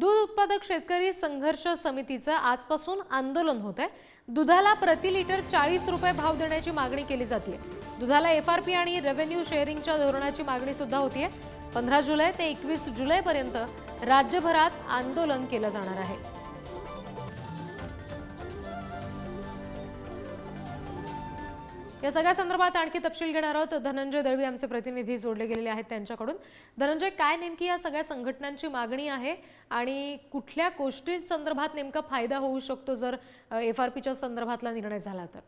दूध उत्पादक शेतकरी संघर्ष समितीचं आजपासून आंदोलन होत आहे दुधाला प्रति लिटर चाळीस रुपये भाव देण्याची मागणी केली जाते दुधाला एफ आर पी आणि रेव्हेन्यू शेअरिंगच्या धोरणाची मागणी सुद्धा होतीये. पंधरा जुलै ते एकवीस जुलैपर्यंत राज्यभरात आंदोलन केलं जाणार आहे. या सगळ्या संदर्भात आणखी तपशील घेणार आहोत. धनंजय दळवी आमचे प्रतिनिधी जोडले गेलेले आहेत त्यांच्याकडून. धनंजय काय नेमकी या सगळ्या संघटनांची मागणी आहे आणि कुठल्या गोष्टी संदर्भात नेमका फायदा होऊ शकतो जर एफ आर पीच्या संदर्भातला निर्णय झाला तर?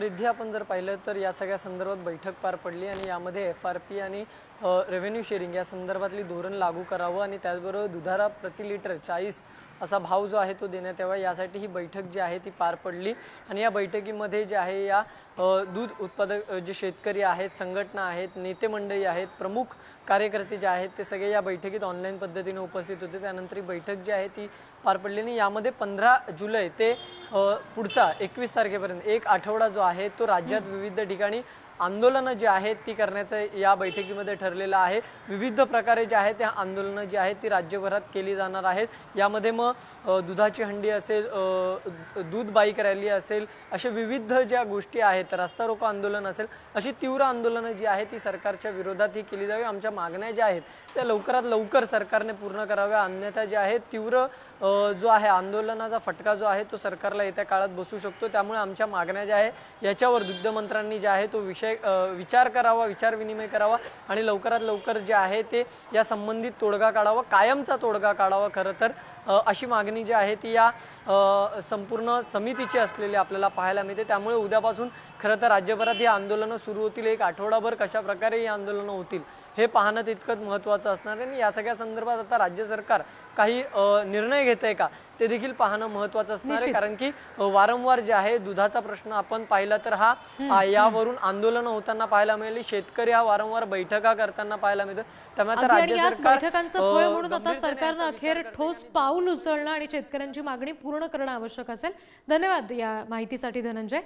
रिद्धी आपण जर पाहिलं तर या सगळ्या संदर्भात बैठक पार पडली आणि यामध्ये एफ आर पी आणि रेव्हेन्यू शेअरिंग या संदर्भातली धोरण लागू करावं आणि त्याचबरोबर दुधारा प्रति लिटर चाळीस असा भाव जो आहे तो देण्यात यावा. यासाठी ही बैठक जी आहे ती पार पडली. आणि या बैठकीमध्ये जे आहे या दूध उत्पादक जे शेतकरी आहेत संघटना आहेत नेते मंडळी आहेत प्रमुख कार्यकर्ते जे आहेत ते सगळे या बैठकीत ऑनलाईन पद्धतीने उपस्थित होते. त्यानंतर ही बैठक जी आहे ती पार पडली आणि यामध्ये पंधरा जुलै ते पुढचा एकवीस तारखेपर्यंत एक आठवडा जो आहे तो राज्यात विविध ठिकाणी आंदोलनं जी आहेत ती करण्याचं या बैठकीमध्ये ठरलेलं आहे. विविध प्रकारे जे आहे त्या आंदोलनं जी आहेत ती राज्यभरात केली जाणार आहेत. यामध्ये मग दुधाची हंडी असेल दूध बाईक रॅली असेल अशा विविध ज्या गोष्टी आहेत रस्ता रोको आंदोलन असेल अशी तीव्र आंदोलनं जी आहेत ती सरकारच्या विरोधात ही केली जावी. आमच्या मागण्या ज्या आहेत त्या लवकरात लवकर सरकारने पूर्ण कराव्या. अन्यथा जे आहे तीव्र जो आहे आंदोलनाचा फटका जो आहे तो सरकारला येत्या काळात बसू शकतो. त्यामुळे आमच्या मागण्या ज्या आहे याच्यावर दुग्धमंत्र्यांनी जे आहे तो विषय अ, विचार करावा विचार विनिमय करावा आणि लवकरात लवकर जे आहे ते या संबंधित तोडगा काढावा कायमचा तोडगा काढावा खरं तर. अशी मागणी जी आहे ती या संपूर्ण समितीची असलेली आपल्याला पाहायला मिळते. त्यामुळे उद्यापासून खरं तर राज्यभरात ही आंदोलनं सुरू होतील. एक आठवडाभर कशा प्रकारे ही आंदोलनं होतील हे पाहणं तितकंच महत्त्वाचं असणार आहे. आणि या सगळ्या संदर्भात आता राज्य सरकार काही निर्णय घेत आहे का ते देखील पाहणं महत्त्वाचं असणार आहे. कारण की वारंवार जे आहे दुधाचा प्रश्न आपण पाहिला तर हा. यावरून आंदोलनं होताना पाहायला मिळाली. शेतकरी हा वारंवार बैठका करताना पाहायला मिळतो त्यामुळे आता राज्य याच सरकार बैठकांचं फळ म्हणून आता सरकारनं अखेर ठोस पाऊल उचलणं आणि शेतकऱ्यांची मागणी पूर्ण करणं आवश्यक असेल. धन्यवाद या माहितीसाठी धनंजय.